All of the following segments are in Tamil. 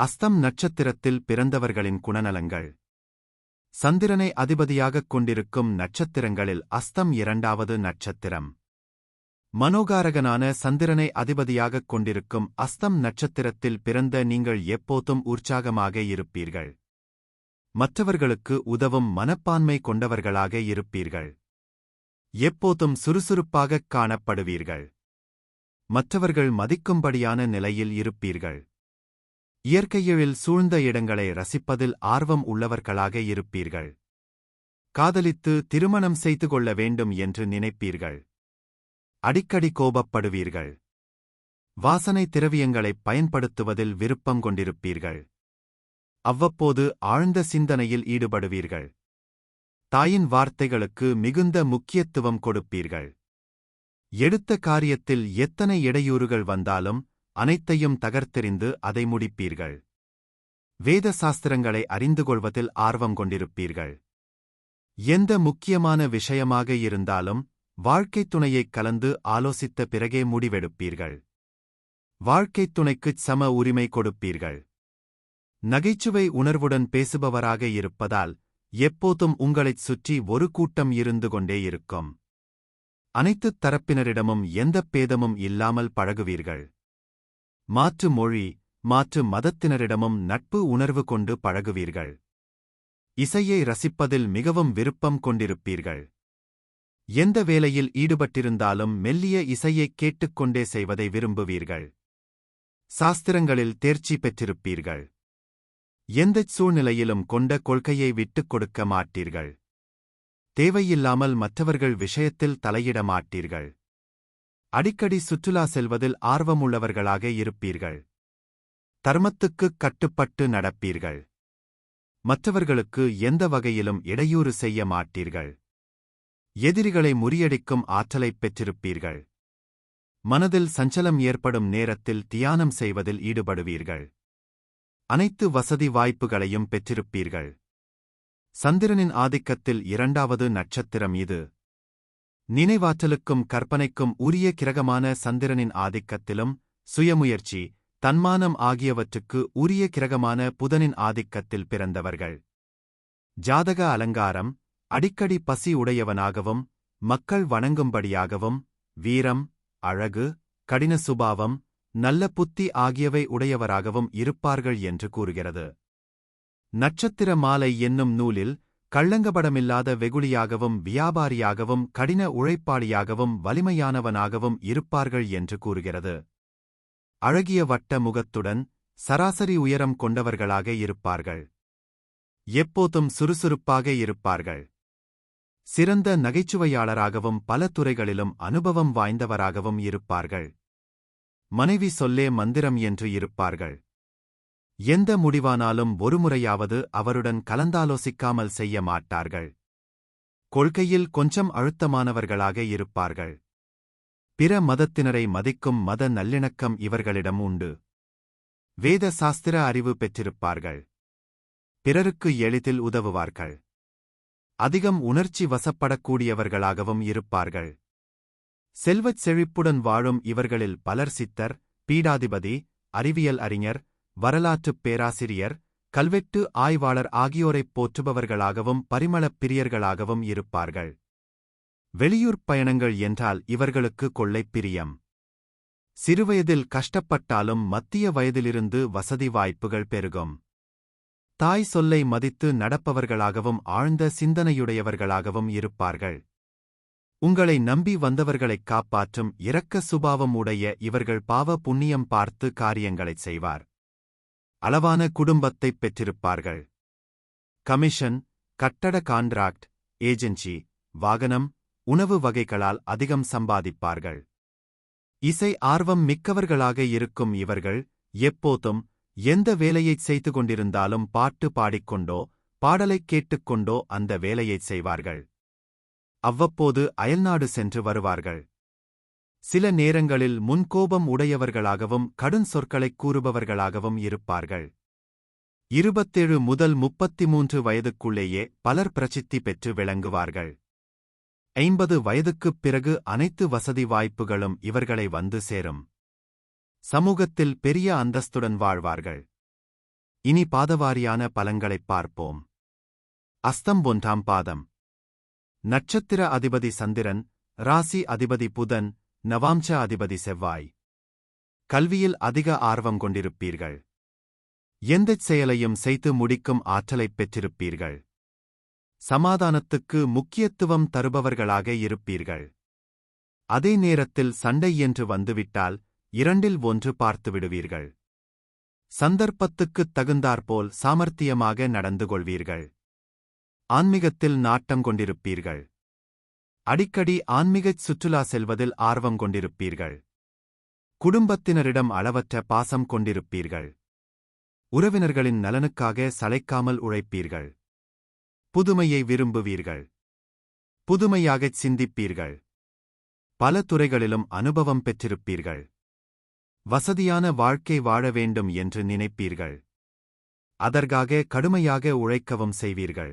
அஸ்தம் நட்சத்திரத்தில் பிறந்தவர்களின் குணநலங்கள். சந்திரனை அதிபதியாகக் கொண்டிருக்கும் நட்சத்திரங்களில் அஸ்தம் இரண்டாவது நட்சத்திரம். மனோகாரகனான சந்திரனை அதிபதியாகக் கொண்டிருக்கும் அஸ்தம் நட்சத்திரத்தில் பிறந்த நீங்கள் எப்போதும் உற்சாகமாக இருப்பீர்கள். மற்றவர்களுக்கு உதவும் மனப்பான்மை கொண்டவர்களாக இருப்பீர்கள். எப்போதும் சுறுசுறுப்பாகக் காணப்படுவீர்கள். மற்றவர்கள் மதிக்கும்படியான நிலையில் இருப்பீர்கள். இயற்கையில் சூழ்ந்த இடங்களை ரசிப்பதில் ஆர்வம் உள்ளவர்களாக இருப்பீர்கள். காதலித்து திருமணம் செய்து கொள்ள வேண்டும் என்று நினைப்பீர்கள். அடிக்கடி கோபப்படுவீர்கள். வாசனை திரவியங்களைப் பயன்படுத்துவதில் விருப்பம் கொண்டிருப்பீர்கள். அவ்வப்போது ஆழ்ந்த சிந்தனையில் ஈடுபடுவீர்கள். தாயின் வார்த்தைகளுக்கு மிகுந்த முக்கியத்துவம் கொடுப்பீர்கள். எடுத்த காரியத்தில் எத்தனை இடையூறுகள் வந்தாலும் அனைத்தையும் தகர்த்தெறிந்து அதை முடிப்பீர்கள். வேத சாஸ்திரங்களை அறிந்து கொள்வதில் ஆர்வம் கொண்டிருப்பீர்கள். எந்த முக்கியமான விஷயமாக இருந்தாலும் வாழ்க்கைத் துணையைக் கலந்து ஆலோசித்த பிறகே முடிவெடுப்பீர்கள். வாழ்க்கைத் துணைக்குச் சம உரிமை கொடுப்பீர்கள். நகைச்சுவை உணர்வுடன் பேசுபவராக இருப்பதால் எப்போதும் உங்களைச் சுற்றி ஒரு கூட்டம் இருந்து கொண்டே இருக்கும். அனைத்துத் தரப்பினரிடமும் எந்தப் பேதமும் இல்லாமல் பழகுவீர்கள். மாற்று மொழி மாற்று மதத்தினரிடமும் நட்பு உணர்வு கொண்டு பழகுவீர்கள். இசையை ரசிப்பதில் மிகவும் விருப்பம் கொண்டிருப்பீர்கள். எந்த வேலையில் ஈடுபட்டிருந்தாலும் மெல்லிய இசையைக் கேட்டுக்கொண்டே செய்வதை விரும்புவீர்கள். சாஸ்திரங்களில் தேர்ச்சி பெற்றிருப்பீர்கள். எந்தச் சூழ்நிலையிலும் கொண்ட கொள்கையை விட்டுக் கொடுக்க மாட்டீர்கள். தேவையில்லாமல் மற்றவர்கள் விஷயத்தில் தலையிட மாட்டீர்கள். அடிக்கடி சுற்றுலா செல்வதில் ஆர்வமுள்ளவர்களாக இருப்பீர்கள். தர்மத்துக்குக் கட்டுப்பட்டு நடப்பீர்கள். மற்றவர்களுக்கு எந்த வகையிலும் இடையூறு செய்ய மாட்டீர்கள். எதிரிகளை முறியடிக்கும் ஆற்றலைப் பெற்றிருப்பீர்கள். மனதில் சஞ்சலம் ஏற்படும் நேரத்தில் தியானம் செய்வதில் ஈடுபடுவீர்கள். அனைத்து வசதி வாய்ப்புகளையும் பெற்றிருப்பீர்கள். சந்திரனின் ஆதிக்கத்தில் இரண்டாவது நட்சத்திரம் இது. நினைவாற்றலுக்கும் கற்பனைக்கும் உரிய கிரகமான சந்திரனின் ஆதிக்கத்திலும் சுயமுயற்சி தன்மானம் ஆகியவற்றுக்கு உரிய கிரகமான புதனின் ஆதிக்கத்தில் பிறந்தவர்கள். ஜாதக அலங்காரம் அடிக்கடி பசி உடையவனாகவும் மக்கள் வணங்கும்படியாகவும் வீரம் அழகு கடின சுபாவம் நல்ல புத்தி ஆகியவை உடையவராகவும் இருப்பார்கள் என்று கூறுகிறது. நட்சத்திர மாலை என்னும் நூலில் கள்ளங்கபடமில்லாத வெகுளியாகவும் வியாபாரியாகவும் கடின உழைப்பாளியாகவும் வலிமையானவனாகவும் இருப்பார்கள் என்று கூறுகிறது. அழகிய வட்ட முகத்துடன் சராசரி உயரம் கொண்டவர்களாக இருப்பார்கள். எப்போதும் சுறுசுறுப்பாக இருப்பார்கள். சிறந்த நகைச்சுவையாளராகவும் பல துறைகளிலும் அனுபவம் வாய்ந்தவராகவும் இருப்பார்கள். மனைவி சொல்லே மந்திரம் என்று இருப்பார்கள். எந்த முடிவானாலும் ஒருமுறையாவது அவருடன் கலந்தாலோசிக்காமல் செய்ய மாட்டார்கள். கொள்கையில் கொஞ்சம் அழுத்தமானவர்களாக இருப்பார்கள். பிற மதத்தினரை மதிக்கும் மத நல்லிணக்கம் இவர்களிடம் உண்டு. வேத சாஸ்திர அறிவு பெற்றிருப்பார்கள். பிறருக்கு எளிதில் உதவுவார்கள். அதிகம் உணர்ச்சி வசப்படக்கூடியவர்களாகவும் இருப்பார்கள். செல்வச் செழிப்புடன் வாழும் இவர்களில் பலர் சித்தர் பீடாதிபதி அறிவியல் அறிஞர் வரலாற்றுப் பேராசிரியர் கல்வெட்டு ஆய்வாளர் ஆகியோரைப் போற்றுபவர்களாகவும் பரிமளப் பிரியர்களாகவும் இருப்பார்கள். வெளியூர்ப் பயணங்கள் என்றால் இவர்களுக்கு கொள்ளைப் பிரியம். சிறுவயதில் கஷ்டப்பட்டாலும் மத்திய வயதிலிருந்து வசதி வாய்ப்புகள் பெருகும். தாய் சொல்லை மதித்து நடப்பவர்களாகவும் ஆழ்ந்த சிந்தனையுடையவர்களாகவும் இருப்பார்கள். உங்களை நம்பி வந்தவர்களைக் காப்பாற்றும் இரக்க சுபாவம் உடைய இவர்கள் பாவ புண்ணியம் பார்த்து காரியங்களைச் செய்வார். அளவான குடும்பத்தைப் பெற்றிருப்பார்கள். கமிஷன் கட்டட கான்ட்ராக்ட் ஏஜென்சி வாகனம் உணவு வகைகளால் அதிகம் சம்பாதிப்பார்கள். இசை ஆர்வம் மிக்கவர்களாக இருக்கும் இவர்கள் எப்போதும் எந்த வேலையைச் செய்து கொண்டிருந்தாலும் பாட்டு பாடிக்கொண்டோ பாடலைக் கேட்டுக்கொண்டோ அந்த வேலையைச் செய்வார்கள். அவ்வப்போது அயல்நாடு சென்று வருவார்கள். சில நேரங்களில் முன்கோபம் உடையவர்களாகவும் கடும் சொற்களைக் கூறுபவர்களாகவும் இருப்பார்கள். இருபத்தேழு முதல் முப்பத்தி மூன்று வயதுக்குள்ளேயே பலர் பிரசித்தி பெற்று விளங்குவார்கள். ஐம்பது வயதுக்குப் பிறகு அனைத்து வசதி வாய்ப்புகளும் இவர்களை வந்து சேரும். சமூகத்தில் பெரிய அந்தஸ்துடன் வாழ்வார்கள். இனி பாதவாரியான பலங்களைப் பார்ப்போம். அஸ்தம் ஒன்றாம் பாதம். நட்சத்திர அதிபதி சந்திரன் ராசி அதிபதி புதன் நவாம்ச அதிபதி செவ்வாய். கல்வியில் அதிக ஆர்வம் கொண்டிருப்பீர்கள். எந்தச் செயலையும் செய்து முடிக்கும் ஆற்றலைப் பெற்றிருப்பீர்கள். சமாதானத்துக்கு முக்கியத்துவம் தருபவர்களாக இருப்பீர்கள். அதே நேரத்தில் சண்டை என்று வந்துவிட்டால் இரண்டில் ஒன்று பார்த்துவிடுவீர்கள் சந்தர்ப்பத்துக்குத் தகுந்தாற்போல் சாமர்த்தியமாக நடந்து கொள்வீர்கள். ஆன்மீகத்தில் நாட்டம் கொண்டிருப்பீர்கள். அடிக்கடி ஆன்மீகச் சுற்றுலா செல்வதில் ஆர்வம் கொண்டிருப்பீர்கள். குடும்பத்தினரிடம் அளவற்ற பாசம் கொண்டிருப்பீர்கள். உறவினர்களின் நலனுக்காக சளைக்காமல் உழைப்பீர்கள். புதுமையை விரும்புவீர்கள். புதுமையாகச் சிந்திப்பீர்கள். பல துறைகளிலும் அனுபவம் பெற்றிருப்பீர்கள். வசதியான வாழ்க்கை வாழ வேண்டும் என்று நினைப்பீர்கள். அதற்காக கடுமையாக உழைக்கவும் செய்வீர்கள்.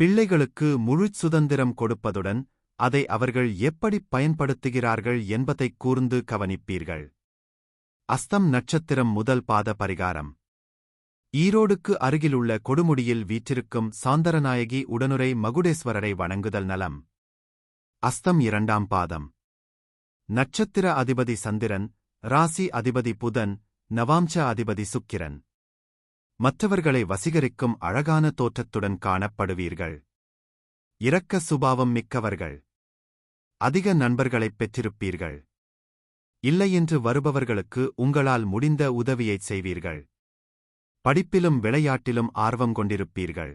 பிள்ளைகளுக்கு முழுச் சுதந்திரம் கொடுப்பதுடன் அதை அவர்கள் எப்படிப் பயன்படுத்துகிறார்கள் என்பதைக் கூர்ந்து கவனிப்பீர்கள். அஸ்தம் நட்சத்திரம் முதல் பாத பரிகாரம். ஈரோடுக்கு அருகிலுள்ள கொடுமுடியில் வீற்றிருக்கும் சாந்தரநாயகி உடனுரை மகுடேஸ்வரரை வணங்குதல் நலம். அஸ்தம் இரண்டாம் பாதம். நட்சத்திர அதிபதி சந்திரன் ராசி அதிபதி புதன் நவாம்ச அதிபதி சுக்கிரன். மற்றவர்களை வசீகரிக்கும் அழகான தோற்றத்துடன் காணப்படுவீர்கள். இரக்க சுபாவம் மிக்கவர்கள். அதிக நண்பர்களைப் பெற்றிருப்பீர்கள். இல்லையென்று வருபவர்களுக்கு உங்களால் முடிந்த உதவியைச் செய்வீர்கள். படிப்பிலும் விளையாட்டிலும் ஆர்வம் கொண்டிருப்பீர்கள்.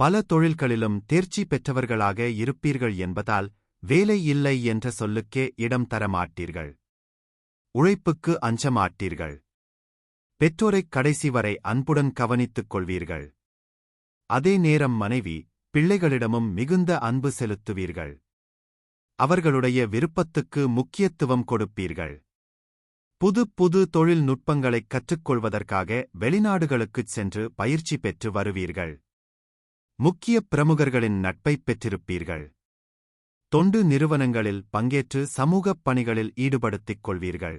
பல தொழில்களிலும் தேர்ச்சி பெற்றவர்களாக இருப்பீர்கள் என்பதால் வேலை இல்லை என்ற சொல்லுக்கே இடம் தர மாட்டீர்கள் உழைப்புக்கு அஞ்சமாட்டீர்கள். பெற்றோரைக் கடைசி வரை அன்புடன் கவனித்துக் கொள்வீர்கள். அதே நேரம் மனைவி பிள்ளைகளிடமும் மிகுந்த அன்பு செலுத்துவீர்கள். அவர்களுடைய விருப்பத்துக்கு முக்கியத்துவம் கொடுப்பீர்கள். புது புது தொழில்நுட்பங்களைக் கற்றுக்கொள்வதற்காக வெளிநாடுகளுக்குச் சென்று பயிற்சி பெற்று வருவீர்கள். முக்கிய பிரமுகர்களின் நட்பைப் பெற்றிருப்பீர்கள். தொண்டு நிறுவனங்களில் பங்கேற்று சமூகப் பணிகளில் ஈடுபடுத்திக் கொள்வீர்கள்.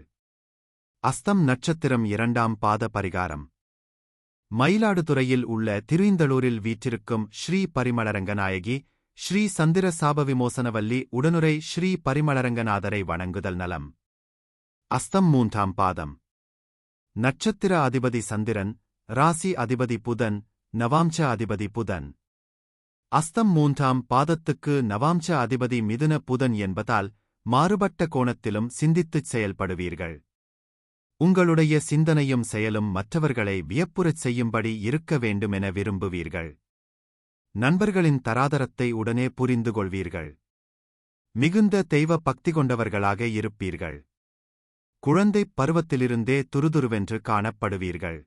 அஸ்தம் நட்சத்திரம் இரண்டாம் பாத பரிகாரம். மயிலாடுதுறையில் உள்ள திருந்தளூரில் வீற்றிருக்கும் ஸ்ரீ பரிமளரங்கநாயகி ஸ்ரீ சந்திர சாப விமோசனவல்லி உடனுரை ஸ்ரீ பரிமளரங்கநாதரை வணங்குதல் நலம். அஸ்தம் மூன்றாம் பாதம். நட்சத்திர அதிபதி சந்திரன் ராசி அதிபதி புதன் நவாம்ச அதிபதி புதன். அஸ்தம் மூன்றாம் பாதத்துக்கு நவாம்ச அதிபதி மிதுன புதன் என்பதால் மாறுபட்ட கோணத்திலும் சிந்தித்துச் செயல்படுவீர்கள். உங்களுடைய சிந்தனையும் செயலும் மற்றவர்களை வியப்புறச் செய்யும்படி இருக்க வேண்டுமென விரும்புவீர்கள். நண்பர்களின் தராதரத்தை உடனே புரிந்து கொள்வீர்கள் மிகுந்த தெய்வ பக்தி கொண்டவர்களாக இருப்பீர்கள். குழந்தைப் பருவத்திலிருந்தே துருதுருவென்று காணப்படுவீர்கள்.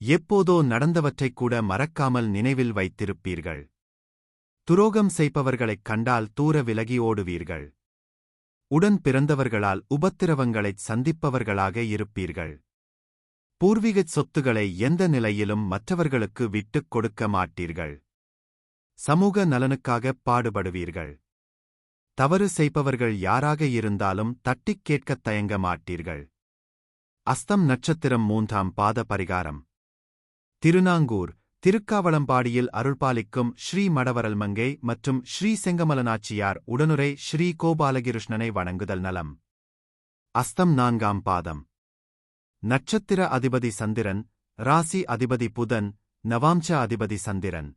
எப்போதோ நடந்தவற்றைக் கூட மறக்காமல் நினைவில் வைத்திருப்பீர்கள். துரோகம் செய்பவர்களைக் கண்டால் தூர விலகி ஓடுவீர்கள். உடன் பிறந்தவர்களால் உபத்திரவங்களைச் சந்திப்பவர்களாக இருப்பீர்கள். பூர்வீகச் சொத்துக்களை எந்த நிலையிலும் மற்றவர்களுக்கு விட்டுக் கொடுக்க மாட்டீர்கள். சமூக நலனுக்காகப் பாடுபடுவீர்கள். தவறு செய்பவர்கள் யாராக இருந்தாலும் தட்டிக் கேட்கத் தயங்க மாட்டீர்கள். அஸ்தம் நட்சத்திரம் மூன்றாம் பாத பரிகாரம் திருநாங்கூர் திருக்காவளம்பாடியில் அருள்பாலிக்கும் ஸ்ரீ மடவரல் மங்கை மற்றும் ஸ்ரீ செங்கமலனாச்சியார் உடனுரை ஸ்ரீ கோபாலகிருஷ்ணனை வணங்குதல் நலம். அஸ்தம் நான்காம் பாதம். நட்சத்திர அதிபதி சந்திரன் ராசி அதிபதி புதன் நவாம்ச அதிபதி சந்திரன்.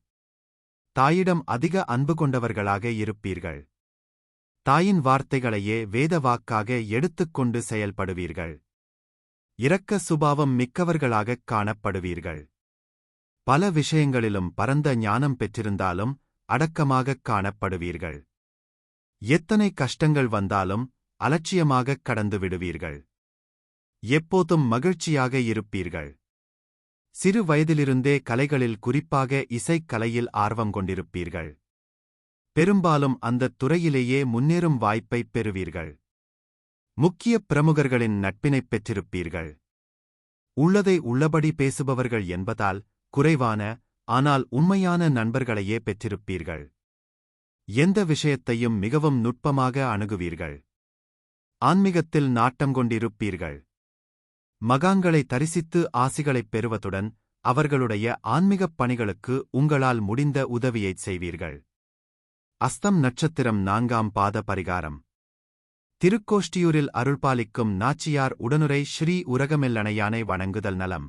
தாயிடம் அதிக அன்பு கொண்டவர்களாக இருப்பீர்கள். தாயின் வார்த்தைகளையே வேத வாக்காக எடுத்துக்கொண்டு செயல்படுவீர்கள். இரக்க சுபாவம் மிக்கவர்களாகக் காணப்படுவீர்கள். பல விஷயங்களிலும் பரந்த ஞானம் பெற்றிருந்தாலும் அடக்கமாகக் காணப்படுவீர்கள். எத்தனை கஷ்டங்கள் வந்தாலும் அலட்சியமாகக் கடந்து விடுவீர்கள். எப்போதும் மகிழ்ச்சியாக இருப்பீர்கள். சிறு வயதிலிருந்தே கலைகளில் குறிப்பாக இசைக்கலையில் ஆர்வம் கொண்டிருப்பீர்கள். பெரும்பாலும் அந்தத் துறையிலேயே முன்னேறும் வாய்ப்பைப் பெறுவீர்கள். முக்கிய பிரமுகர்களின் நட்பினைப் பெற்றிருப்பீர்கள். உள்ளதை உள்ளபடி பேசுபவர்கள் என்பதால் குறைவான ஆனால் உண்மையான நண்பர்களையே பெற்றிருப்பீர்கள். எந்த விஷயத்தையும் மிகவும் நுட்பமாக அணுகுவீர்கள். ஆன்மீகத்தில் நாட்டம் கொண்டிருப்பீர்கள். மகாங்களை தரிசித்து ஆசிகளைப் பெறுவதுடன் அவர்களுடைய ஆன்மீகப் பணிகளுக்கு உங்களால் முடிந்த உதவியைச் செய்வீர்கள். அஸ்தம் நட்சத்திரம் நான்காம் பாத பரிகாரம். திருக்கோஷ்டியூரில் அருள்பாலிக்கும் நாச்சியார் உடனுரை ஸ்ரீ உரகமெல்லணையானை வணங்குதல் நலம்.